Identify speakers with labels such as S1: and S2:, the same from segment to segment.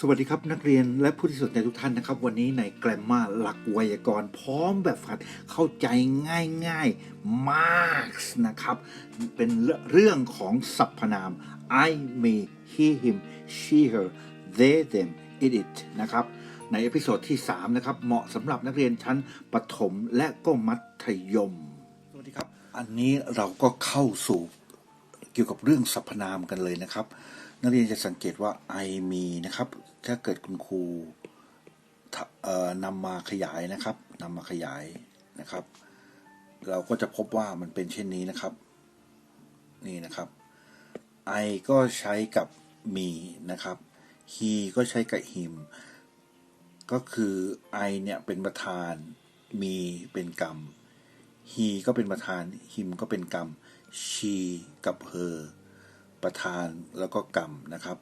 S1: สวัสดีครับนักเรียนและผู้ที่สนใจทุกท่านนะครับ วันนี้ในแกรมมาหลักไวยากรณ์พร้อมแบบฝึกหัดเข้าใจง่ายๆมากนะครับ เป็นเรื่องของสรรพนาม I me he him she her they them it it นะครับ ในเอพิโซดที่ 3 นะครับ เหมาะสำหรับนักเรียนชั้นประถมและก็มัธยม สวัสดีครับ อันนี้เราก็เข้าสู่เกี่ยวกับเรื่องสรรพนามกันเลยนะครับ นักเรียนจะสังเกตว่า I มีนะครับ ถ้าเกิดคุณครูนำมาขยายนะครับนำมาขยายนะครับ เราก็จะพบว่ามันเป็นเช่นนี้นะครับ นี่นะครับ I ก็ใช้กับมีนะครับ he ก็ใช้กับ him ก็คือ I เนี่ยเป็นประธานมีเป็นกรรม he ก็เป็นประธาน him ก็เป็นกรรม she กับ her ประธานแล้วก็กรรมนะครับ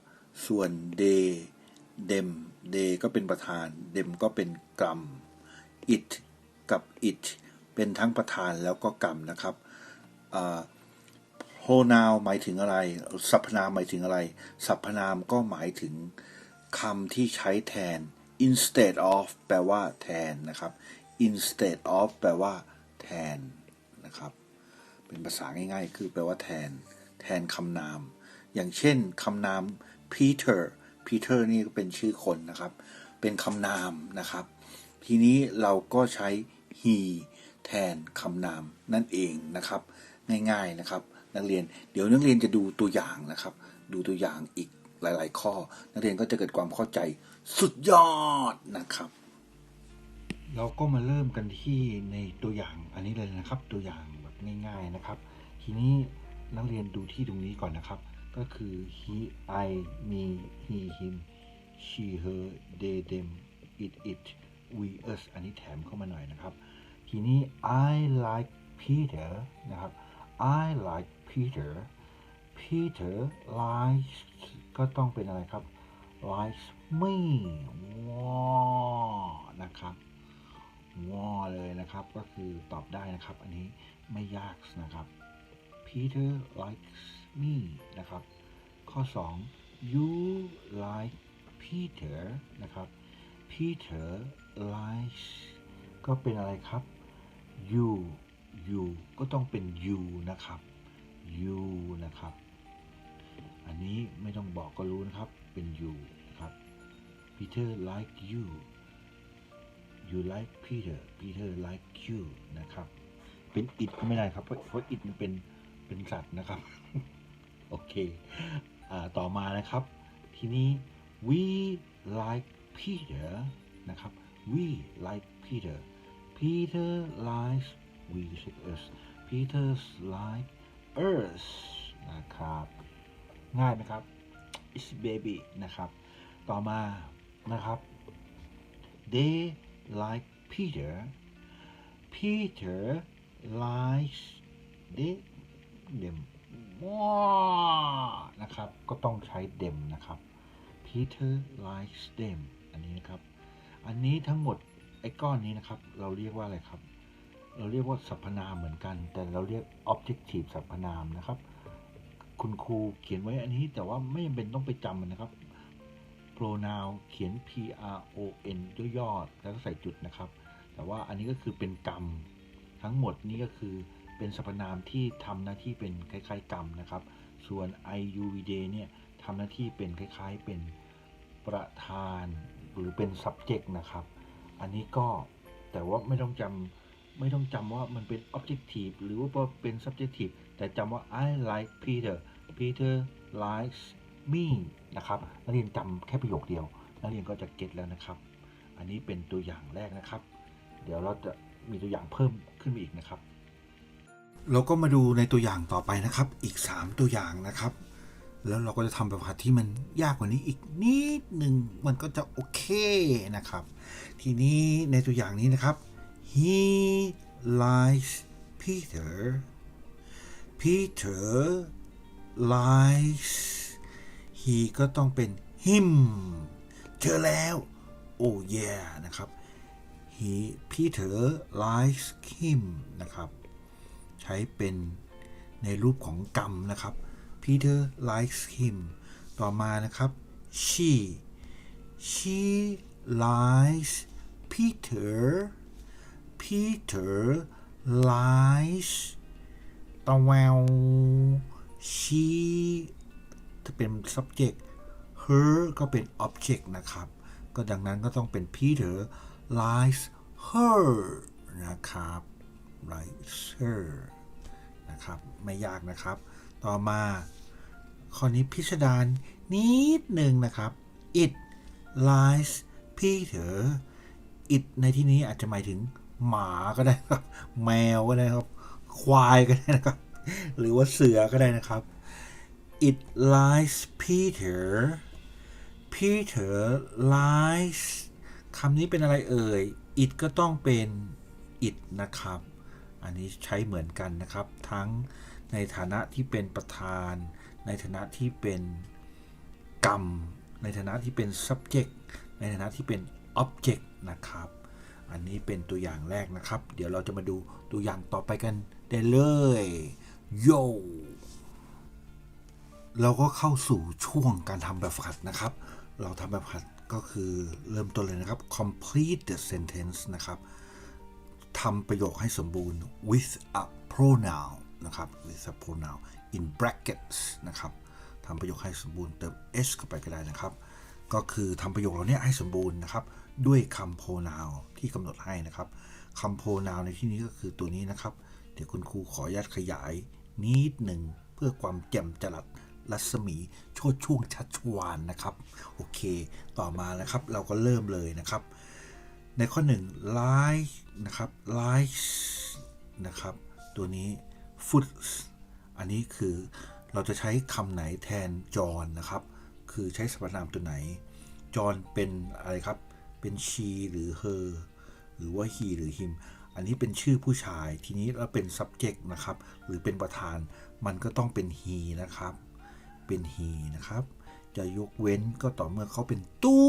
S1: ส่วน they them they ก็เป็นประธาน them ก็เป็นกรรม it กับ it เป็นทั้งประธานแล้วก็กรรมนะครับอ่าหมายถึงอะไร สรรพนามหมายถึงอะไร สรรพนามก็หมายถึงคำที่ใช้แทน instead of แปลว่าแทนนะครับ instead of แปลว่า แทนนะครับ เป็นภาษาง่ายๆ คือแปลว่าแทน แทนคำนาม อย่างเช่นคำนาม Peter Peter นี่ก็เป็นชื่อคนนะครับ เป็นคำนามนะครับ ทีนี้เราก็ใช้ he แทนคำนามนั่นเองนะครับ ง่ายๆนะครับ นักเรียนเดี๋ยวนักเรียนจะดูตัวอย่างนะครับ ดูตัวอย่างอีกหลาย ๆ ข้อ นักเรียนก็จะเกิดความเข้าใจสุดยอดนะครับ เราก็มาเริ่มกันที่ในตัวอย่างอันนี้เลยนะครับ ตัวอย่างแบบง่าย ๆนะครับ ทีนี้นักเรียนดูที่ตรงนี้ก่อนนะครับ ก็คือ he I me he him she her they them it it we us อันนี้แถมเข้ามาหน่อยนะครับ ทีนี้ I like Peter นะครับ I like Peter Peter likes ก็ต้องเป็นอะไรครับ likes me ว้านะครับวอเลยนะครับ ก็คือตอบได้นะครับ อันนี้ไม่ยากนะครับ Peter likes me นะครับ ข้อ 2 you like Peter นะครับ Peter likes ก็เป็นอะไรครับ you you ก็ต้องเป็น you นะครับ you นะครับ อันนี้ไม่ต้องบอกก็รู้นะครับ เป็น you นะครับ Peter like you you like Peter Peter like you นะครับ เป็น it ก็ไม่ได้ครับ เพราะเพราะ it มันเป็น เป็นสัตว์นะครับ โอเคอ่าต่อมานะครับ ทีนี้ we like Peter นะครับ we like Peter Peter likes we ใช่ us Peter like us นะครับ ง่ายไหมครับ it's baby นะครับ ต่อมานะครับ they like Peter Peter likes they them ว้านะครับ ก็ต้องใช้ them นะครับ Peter likes them อันนี้นะครับ อันนี้ทั้งหมดไอ้ก้อนนี้นะครับ เราเรียกว่าอะไรครับ เราเรียกว่าสรรพนามเหมือนกัน แต่เราเรียก objective สรรพนามนะครับ คุณครูเขียนไว้อันนี้แต่ว่าไม่จำเป็นต้องไปจำมันนะครับ pronoun เขียน p r o n ย่อๆแล้วก็ใส่จุดนะครับ แต่ว่าอันนี้ก็คือเป็นกรรมทั้งหมดนี้ก็คือ เป็นสรรพนามที่ทำหน้าที่เป็นคล้ายๆ กรรมนะครับ ส่วน i u v d เนี่ยทำหน้าที่เป็นคล้ายๆ เป็นประธานหรือเป็น subject นะครับ อันนี้ก็แต่ว่าไม่ต้องจำไม่ต้องจำว่ามันเป็น objective หรือว่าเป็น subjective แต่จำว่า I like Peter Peter likes me นะครับ นักเรียนจำแค่ประโยคเดียว นักเรียนก็จะเก็ตแล้วนะครับ อันนี้เป็นตัวอย่างแรกนะครับ เดี๋ยวเราจะมีตัวอย่างเพิ่มขึ้นมาอีกนะครับ เราก็มาดูในตัวอย่างต่อไปนะครับ อีก 3 ตัวอย่างนะครับ แล้วเราก็จะทำแบบหัดที่มันยากกว่านี้อีกนิดหนึ่งมันก็จะโอเคนะครับ ทีนี้ในตัวอย่างนี้นะครับ he likes Peter Peter likes he ก็ต้องเป็น him เจอแล้วโอ้ yeah นะครับ he Peter likes him นะครับ ใช้เป็นในรูปของกรรมนะครับ Peter likes him ต่อมานะครับ she
S2: she likes Peter Peter likes ตะแวว she ถ้าเป็น subject her ก็เป็น object นะครับ ก็ดังนั้นก็ต้องเป็น Peter likes her นะครับ likes her นะครับ ไม่ยากนะครับ ต่อมาข้อนี้พิสดารนิดหนึ่งนะครับ it lies Peter it ในที่นี้อาจจะหมายถึงหมาก็ได้ครับ แมวก็ได้ครับ ควายก็ได้นะครับ หรือว่าเสือก็ได้นะครับ it lies Peter Peter lies คำนี้เป็นอะไรเอ่ย it ก็ต้องเป็น it นะครับ อันนี้ใช้เหมือนกันนะครับ ทั้งในฐานะที่เป็นประธาน ในฐานะที่เป็นกรรม ในฐานะที่เป็น subject ในฐานะที่เป็น object นะครับ อันนี้เป็นตัวอย่างแรกนะครับ เดี๋ยวเราจะมาดูตัวอย่างต่อไปกันได้เลยโยเราก็เข้าสู่ช่วงการทำแบบฝึกหัดนะครับ เราทำแบบฝึกหัดก็คือเริ่มต้นเลยนะครับ complete the sentence นะครับ ทำประโยคให้สมบูรณ์ with a pronoun นะครับ with a pronoun in brackets นะครับทำประโยคให้สมบูรณ์เติม s เข้าไปก็ได้นะครับ ก็คือทำประโยคเหล่านี้ให้สมบูรณ์นะครับ ด้วยคำ pronoun ที่กำหนดให้นะครับคำ pronoun ในที่นี้ก็คือตัวนี้นะครับ เดี๋ยวคุณครูขออนุญาตขยายนิดหนึ่งเพื่อความแจ่มจรัสรัศมีโชดช่วงชัดชวานนะครับ โอเค ต่อมานะครับเราก็เริ่มเลยนะครับ ในข้อหนึ่ง like นะครับ likes นะครับ ตัวนี้ foot อันนี้คือเราจะใช้คำไหนแทนจอ h นะครับ คือใช้สรรพนามตัวไหน จอ h เป็นอะไรครับ เป็น she หรือ her หรือว่า he หรือ him อันนี้เป็นชื่อผู้ชาย ทีนี้เราเป็น subject นะครับ หรือเป็นประธาน มันก็ต้องเป็น he นะครับ เป็น he นะครับ จะยกเว้นก็ต่อเมื่อเขาเป็นตู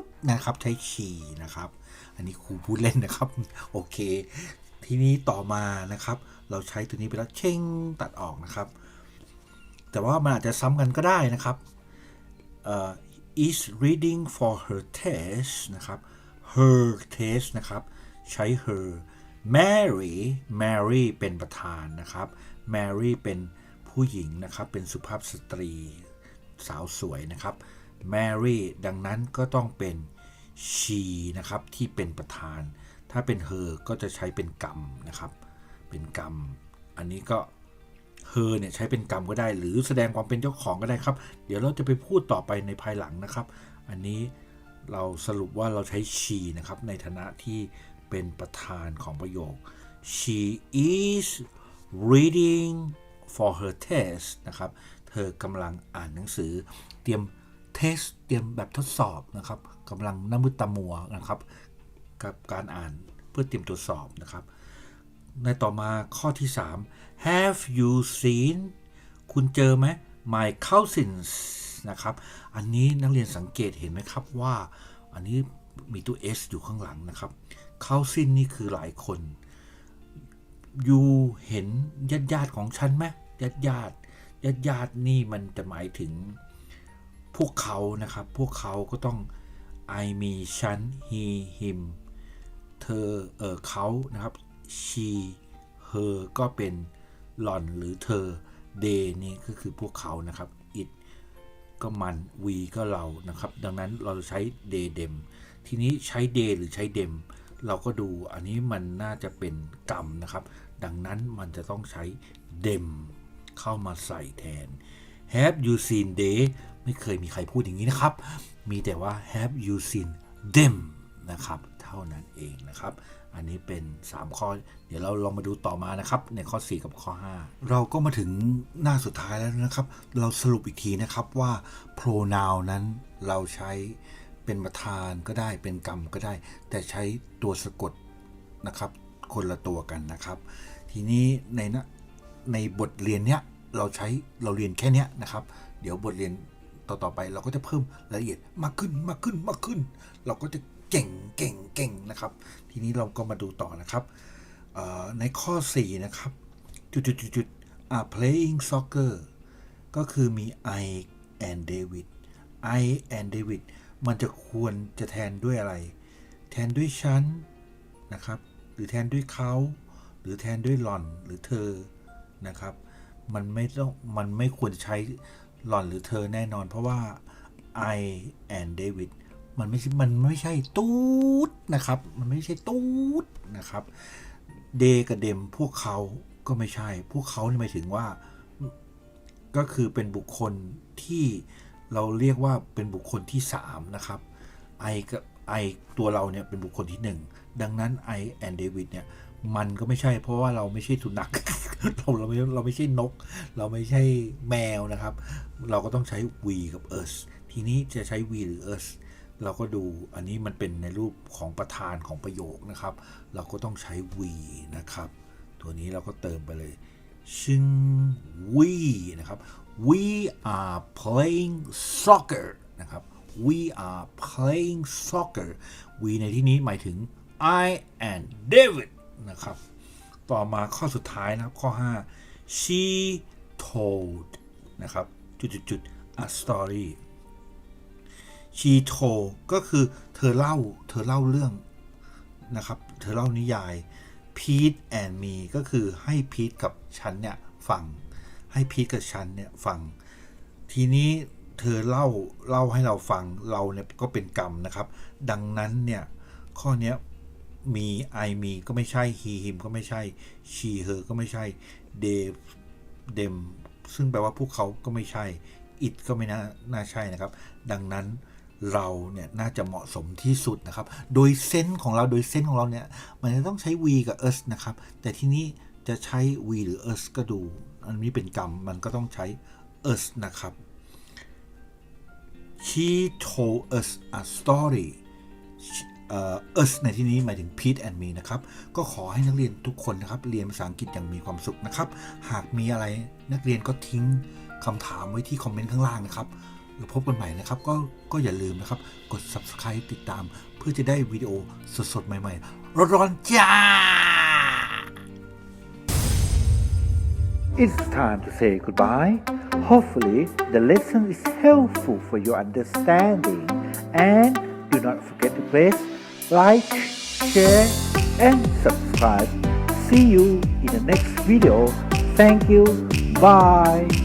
S2: ดนะครับใช้ she นะครับ อันนี้ครูพูดเล่นนะครับ โอเค ทีนี้ต่อมานะครับ เราใช้ตัวนี้ไปแล้วเช่งตัดออกนะครับ แต่ว่ามันอาจจะซ้ำกันก็ได้นะครับเอ่อ is reading for her test นะครับ her test นะครับ ใช้ her Mary Mary เป็นประธานนะครับ Mary เป็นผู้หญิงนะครับ เป็นสุภาพสตรี สาวสวยนะครับ Mary ดังนั้นก็ต้องเป็น she นะครับที่เป็นประธาน ถ้าเป็น her ก็จะใช้เป็นกรรมนะครับ เป็นกรรม อันนี้ก็ her เนี่ยใช้เป็นกรรมก็ได้ หรือแสดงความเป็นเจ้าของก็ได้ครับ เดี๋ยวเราจะไปพูดต่อไปในภายหลังนะครับ อันนี้เราสรุปว่าเราใช้ she นะครับในฐานะที่เป็นประธานของประโยค she is reading for her test นะครับ เธอกำลังอ่านหนังสือ เตรียมเทสเตรียมแบบทดสอบนะครับกำลังน้ำมือตามัวนะครับ กับการอ่านเพื่อเตรียมตรวจสอบนะครับ ในต่อมาข้อที่ 3 have you seen คุณเจอไหม my cousins นะครับ อันนี้นักเรียนสังเกตเห็นไหมครับว่าอันนี้มีตัว s อยู่ข้างหลังนะครับ cousin นี่คือหลายคน you เห็นญาติญาติๆของฉันไหมญาติญาติ ญาติญาติๆนี่มันจะหมายถึงพวกเขานะครับ พวกเขาก็ต้อง I มีฉัน he him เธอเออเขานะครับ she her ก็เป็นหล่อนหรือเธอ they นี่ก็คือพวกเขานะครับ it ก็มัน we ก็เรานะครับ ดังนั้นเราใช้ they them ทีนี้ใช้ they หรือใช้ them เราก็ดูอันนี้มันน่าจะเป็นกรรมนะครับ ดังนั้นมันจะต้องใช้ them เข้ามาใส่แทน Have you seen they ไม่เคยมีใครพูดอย่างนี้นะครับ มีแต่ว่า Have you seen them นะครับ เท่านั้นเองนะครับ อันนี้เป็น 3 ข้อ เดี๋ยวเราลองมาดูต่อมานะครับ ในข้อ 4 กับข้อ 5 เราก็มาถึงหน้าสุดท้ายแล้วนะครับ เราสรุปอีกทีนะครับว่า pronoun นั้นเราใช้เป็นประธานก็ได้เป็นกรรมก็ได้ แต่ใช้ตัวสะกดนะครับ คนละตัวกันนะครับ ทีนี้ในนะ ในบทเรียนเนี้ยเราใช้เราเรียนแค่เนี้ยนะครับ เดี๋ยวบทเรียนต่อๆไปเราก็จะเพิ่มรายละเอียดมากขึ้นมากขึ้นมากขึ้น เราก็จะเก่งเก่งเก่งนะครับ ทีนี้เราก็มาดูต่อนะครับในข้อ 4 นะครับ จุดจุดจุดจุด playing soccer ก็คือมี I and David I and David มันจะควรจะแทนด้วยอะไร แทนด้วยฉันนะครับ หรือแทนด้วยเขา หรือแทนด้วยหล่อนหรือเธอ นะครับ มันไม่ต้องมันไม่ควรใช้หล่อนหรือเธอแน่นอน เพราะว่า I and David มันไม่ใช่มันไม่ใช่ตูดนะครับ มันไม่ใช่ตูดนะครับเดกับเดมพวกเขาก็ไม่ใช่ พวกเขานี่หมายถึงว่าก็คือเป็นบุคคลที่เราเรียกว่าเป็นบุคคลที่ 3 นะครับไอกับไอตัวเราเนี่ยเป็นบุคคลที่ 1 ดังนั้นไอแอนเดวิดเนี่ย มันก็ไม่ใช่เพราะว่าเราไม่ใช่สุนัข เราเราไม่เราไม่ใช่นก เราไม่ใช่แมวนะครับ เราก็ต้องใช้ we กับ us ทีนี้จะใช้ we หรือ us เราก็ดูอันนี้มันเป็นในรูปของประธานของประโยคนะครับ เราก็ต้องใช้ we นะครับ ตัวนี้เราก็เติมไปเลยซึ่ง we นะครับ we are playing soccer นะครับ we are playing soccer we ในที่นี้หมายถึง I and David นะครับ ต่อมาข้อสุดท้ายนะครับข้อ 5 she told นะครับจุดๆๆ a story she told ก็คือเธอเล่าเธอเล่าเรื่องนะครับ เธอเล่านิยาย Pete and me ก็คือให้พีทกับฉันเนี่ยฟัง ให้พีทกับฉันเนี่ยฟัง ทีนี้เธอเล่าเล่าให้เราฟังเราเนี่ยก็เป็นกรรมนะครับ ดังนั้นเนี่ยข้อเนี้ย มี I มีก็ไม่ใช่ he him ก็ไม่ใช่ she her ก็ไม่ใช่ they them ซึ่งแปลว่าพวกเขาก็ไม่ใช่ it ก็ไม่น่าน่าใช่นะครับ ดังนั้นเราเนี่ยน่าจะเหมาะสมที่สุดนะครับ โดยเซนของเราโดยเซนของเราเนี่ยมันจะต้องใช้ we กับ us นะครับ แต่ที่นี้จะใช้ we หรือ us ก็ดู อันนี้เป็นกรรมมันก็ต้องใช้ us นะครับ she told us a story เอ่อ us ในที่นี้หมายถึง Pete and me นะครับ ก็ขอให้นักเรียนทุกคนนะครับ เรียนภาษาอังกฤษอย่างมีความสุขนะครับ หากมีอะไรนักเรียนก็ทิ้งคำถามไว้ที่คอมเมนต์ข้างล่างนะครับแล้วพบกันใหม่นะครับ ก็ก็อย่าลืมนะครับ กด subscribe ติดตาม เพื่อจะได้วิดีโอสดๆ ใหม่ๆ ร้อนๆจ้า
S1: It's time to say goodbye. Hopefully, the lesson is helpful for your understanding. And do not forget to press like, share, and subscribe. See you in the next video. Thank you. Bye.